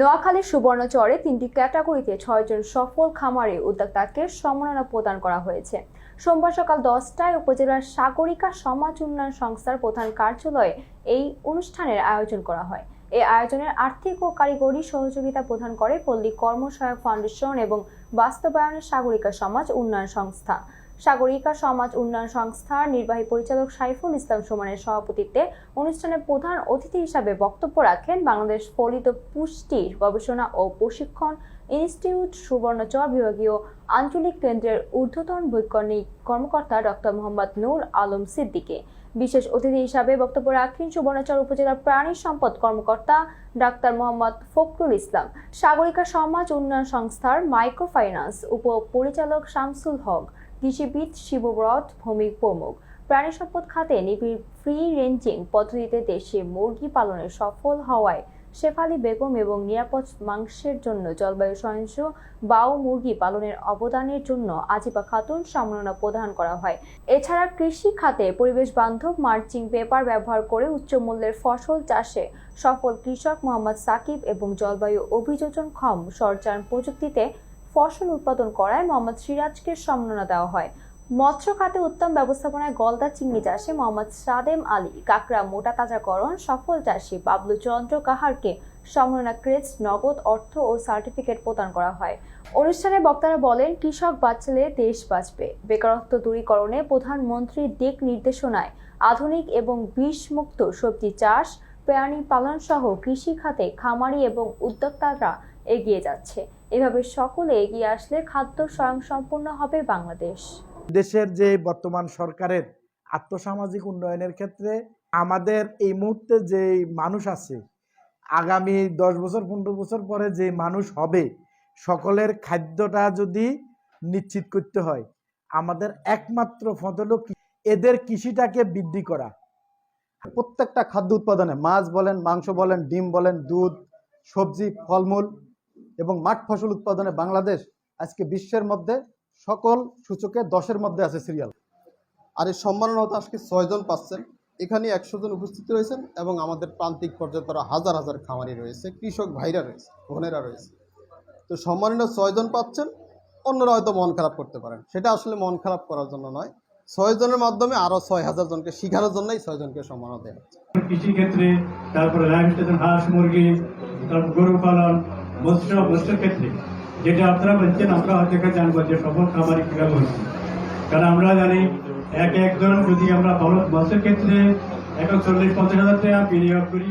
নোয়াখালীর সুবর্ণচরে তিনটি ক্যাটাগরিতে ছয়জন সফল খামারে উদ্যোক্তাকে সম্মাননা প্রদান করা হয়েছে। সোমবার সকাল দশটায় উপজেলার সাগরিকা সমাজ উন্নয়ন সংস্থার প্রধান কার্যালয়ে এই অনুষ্ঠানের আয়োজন করা হয়। এই আয়োজনের আর্থিক ও কারিগরি সহযোগিতা প্রদান করে পল্লী কর্মসহায়ক ফাউন্ডেশন এবং বাস্তবায়নের সাগরিকা সমাজ উন্নয়ন সংস্থা। সাগরিকা সমাজ উন্নয়ন সংস্থার নির্বাহী পরিচালক সাইফুল ইসলাম সুমনের সভাপতিত্বে অনুষ্ঠানে প্রধান অতিথি হিসাবে বক্তব্য রাখেন বাংলাদেশ ফলিত পুষ্টি গবেষণা ও প্রশিক্ষণ ইনস্টিটিউট সুবর্ণচর বিভাগীয় আঞ্চলিক কেন্দ্রের ঊর্ধ্বতন বৈজ্ঞানিক কর্মকর্তা ডক্টর মোহাম্মদ নূর আলম সিদ্দিকে। বিশেষ অতিথি হিসাবে বক্তব্য রাখেন সুবর্ণচর উপজেলার প্রাণী সম্পদ কর্মকর্তা ডাক্তার মোহাম্মদ ফখরুল ইসলাম। সাগরিকা সমাজ উন্নয়ন সংস্থার মাইক্রো ফাইন্যান্স উপপরিচালক শামসুল হক কৃষিবিদ শিবব্রত ভৌমিক প্রমুখ। প্রাণী সম্পদ খাতে নিবিড় ফ্রি রেঞ্জিং পদ্ধতিতে দেশে মুরগি পালনে সফল হওয়ায় শেফালি বেগম এবং নিরাপদ মাংসের জন্য জলবায়ু সহিংস বাউ মুরগি পালনের অবদানের জন্য আজিবা খাতুন সম্মাননা প্রদান করা হয়। এছাড়া কৃষি খাতে পরিবেশ বান্ধব মার্চিং পেপার ব্যবহার করে উচ্চ মূল্যের ফসল চাষে সফল কৃষক মোহাম্মদ সাকিব এবং জলবায়ু অভিযোজনক্ষম সরচারণ প্রযুক্তিতে ফসল উৎপাদন করায় মোহাম্মদ সিরাজকে সম্মাননা দেওয়া হয়। মৎস্য খাতে উত্তম ব্যবস্থাপনায় গলদা চিংড়ি চাষে মোহাম্মদ সাদেম আলী, কাকড়া মোটা তাজাকরণ, সফল চাষী বাবলু চন্দ্র কাহারকে সম্মাননা ক্রেস্ট, নগদ অর্থ ও সার্টিফিকেট প্রদান করা হয়। অনুষ্ঠানে বক্তারা বলেন, কৃষক বাঁচলে দেশ বাঁচবে। বেকারত্ব দূরীকরণে প্রধানমন্ত্রীর দিক নির্দেশনায় আধুনিক এবং বিষমুক্ত সবজি চাষ প্রাণী পালন সহ কৃষি খাতে খামারি এবং উদ্যোক্তারা এগিয়ে যাচ্ছে। এভাবে সকলে এগিয়ে আসলে খাদ্য স্বয়ংসম্পূর্ণ হবে বাংলাদেশ। দেশের যে বর্তমান সরকারের আর্থসামাজিক উন্নয়নের ক্ষেত্রে আমাদের এই মুহূর্তে যে মানুষ আছে, আগামী দশ বছর, পনেরো বছর পরে যে মানুষ হবে, সকলের খাদ্যটা যদি নিশ্চিত করতে হয়, আমাদের একমাত্র কি- এদের কৃষিটাকে বৃদ্ধি করা। প্রত্যেকটা খাদ্য উৎপাদনে মাছ বলেন, মাংস বলেন, ডিম বলেন, দুধ, সবজি, ফলমূল এবং মাঠ ফসল উৎপাদনে বাংলাদেশ আজকে বিশ্বের মধ্যে সকল সূচকে দশের মধ্যে আছে সিরিয়াল আর এই সম্মাননা আজকে ছয়জন পাচ্ছেন। এখানে একশো জন উপস্থিত রয়েছেন এবং আমাদের প্রান্তিক পর্যায়ে তারা হাজার হাজার খামারি রয়েছে, কৃষক ভাইরা রয়েছে, বোনেরা রয়েছে। তো সম্মানীয় ছয়জন পাচ্ছেন, অন্যরা হয়তো মন খারাপ করতে পারেন। সেটা আসলে মন খারাপ করার জন্য নয়। ছয় জনের মাধ্যমে আরও ছয় হাজার জনকে শেখানোর জন্যই ছয়জনকে সম্মাননা দেওয়া হচ্ছে। কৃষি ক্ষেত্রে তারপরে লাইভ স্টেশন হাঁস, মুরগি, তারপর গরু পালন, মৎস্য মৎস্যের ক্ষেত্রে যেটা আপনারা বলছেন, আমরা হয়তো জানব যে সফল খামারি কীভাবে হচ্ছে। কারণ আমরা জানি এক একজন যদি আমরা ভালো মৎস্যের ক্ষেত্রে এখন চল্লিশ, পঞ্চাশ হাজার টাকা বিনিয়োগ করি